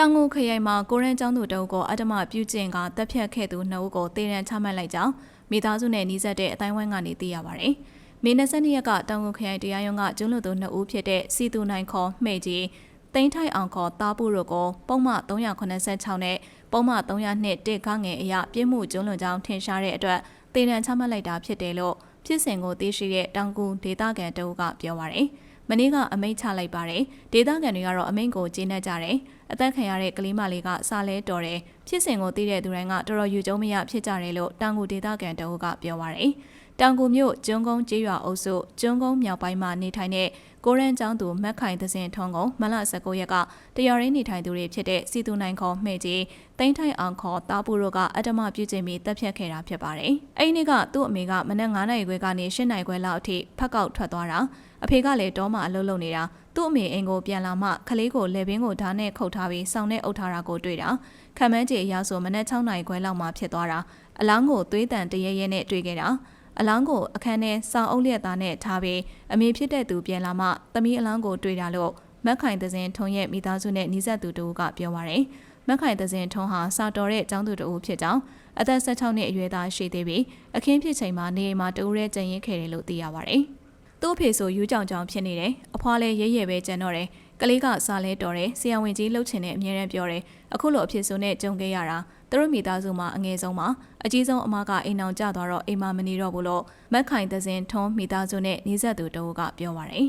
တောင်ငူခရိုင်မှာကိုရန်ကျောင်းသူတအုပ်ကိုအတ္တမပြုကျင့်ကတပ်ဖြတ်ခဲ့သူနှစ်ဦးကိုတေရန်ချမှတ်လိုက်ကြောင်းမိသားစုနဲ့နှီးစပ်တဲ့အတိုင်းဝိုင်းကနေသိရပါဗျ။မေ22ရက်ကတောင်ငူခရိုင်တရားရုံးကကျူးလွန်သူနှစ်ဦးဖြစ်တဲ့စီသူနိုင်ခေါ်မှဲ့ကြီးတိန်းထိုင်အောင်ခေါ်တားဖို့တို့ကိုပုံမှန်386နဲ့ပုံမှန်302တစ်ခငယ်အရာပြစ်မှုကျူးလွန်ကြောင်းထင်ရှားတဲ့အတွက်တေရန်ချမှတ်လိုက်တာဖြစ်တယ်လို့ဖြစ်စဉ်ကိုသိရှိတဲ့တောင်ကူဒေသခံတအုပ်ကပြောပါရယ်။ မနေ့ကအမိန့်ချလိုက်ပါတယ်ဒေသခံတွေကတော့အမိန့်ကိုကျေနပ်ကြတယ်အသက်ခံရတဲ့ကလေးမလေးကစာလဲတော်တယ်ဖြစ်စဉ်ကိုသိတဲ့သူတိုင်းကတော်တော်ယူကျုံမရဖြစ်ကြတယ်လို့တောင်ကူဒေသခံတအုပ်ကပြောပါရယ် တောင်ကူမြို့ကျွန်းကုန်းကျေးရွာအုပ်စုကျွန်းကုန်းမြောက်ပိုင်းမှာနေထိုင်တဲ့ကိုရန်ကျောင်းသူမက်ခိုင်သစင်ထွန်းကုန်းမလ19ရက်ကတရားရင်းနေထိုင်သူတွေဖြစ်တဲ့စီသူနိုင်ခေါ်မှဲ့ကြီးတိန်းထိုင်အောင်ခေါ်တာပူတို့ကအတ္တမပြုကျင့်ပြီးတပ်ဖြတ်ခဲ့တာဖြစ်ပါတယ်။အဲ့ဒီနေ့ကသူ့အမေကမနက်9နာရီခွဲကနေ10နာရီခွဲလောက်အထိဖက်ကောက်ထွက်သွားတာအဖေကလည်းတောမှာအလုပ်လုပ်နေတာသူ့အမေအိမ်ကိုပြန်လာမှခလေးကိုလေပင်ကိုဓာတ်နဲ့ခုတ်ထားပြီးစောင်းနဲ့အုပ်ထားတာကိုတွေ့တာခံမန်းကြီးအရာဆိုမနက်6နာရီခွဲလောက်မှဖြစ်သွားတာအလောင်းကိုသွေးတန်တရဲရဲနဲ့တွေ့ခဲ့တာ အလောင်းကိုအခန်းထဲစောင်းအုပ်လျက်သားနဲ့ထားပြီးအမေဖြစ်တဲ့သူပြန်လာမှသမီးအလောင်းကိုတွေ့တာလို့မက်ခိုင်သစင်ထုံရဲ့မိသားစုနဲ့နှီးဆက်သူတို့ကပြောပါရယ်မက်ခိုင်သစင်ထုံးဟာစာတော်တဲ့ကျောင်းသူတူဖြစ်ကြောင်းအသက်16နှစ်အရွယ်သားရှိသေးပြီးအခင်းဖြစ်ချိန်မှာနေအိမ်မှာတူရဲကျန်ရင်ခဲ့တယ်လို့သိရပါရယ်သူ့အဖေဆိုယူးကြောင်ကြောင်ဖြစ်နေတယ်အဖွားလည်းရဲရဲပဲကြံတော့တယ်ကလေးကစားလဲတော်တယ်ဆရာဝန်ကြီးလှုပ်ချင်တဲ့အမြဲတမ်းပြောတယ်အခုလိုအဖြစ်ဆိုနဲ့ကြုံခဲ့ရတာ သူတို့မိသားစုမှာအငယ်ဆုံးမှာအကြီးဆုံးအမကအိမ်အောင်ကျသွားတော့အိမ်မမနေတော့ဘူးလို့မက်ခိုင်သစင်ထုံးမိသားစုနဲ့နေဆက်သူတို့ကပြောပါရယ်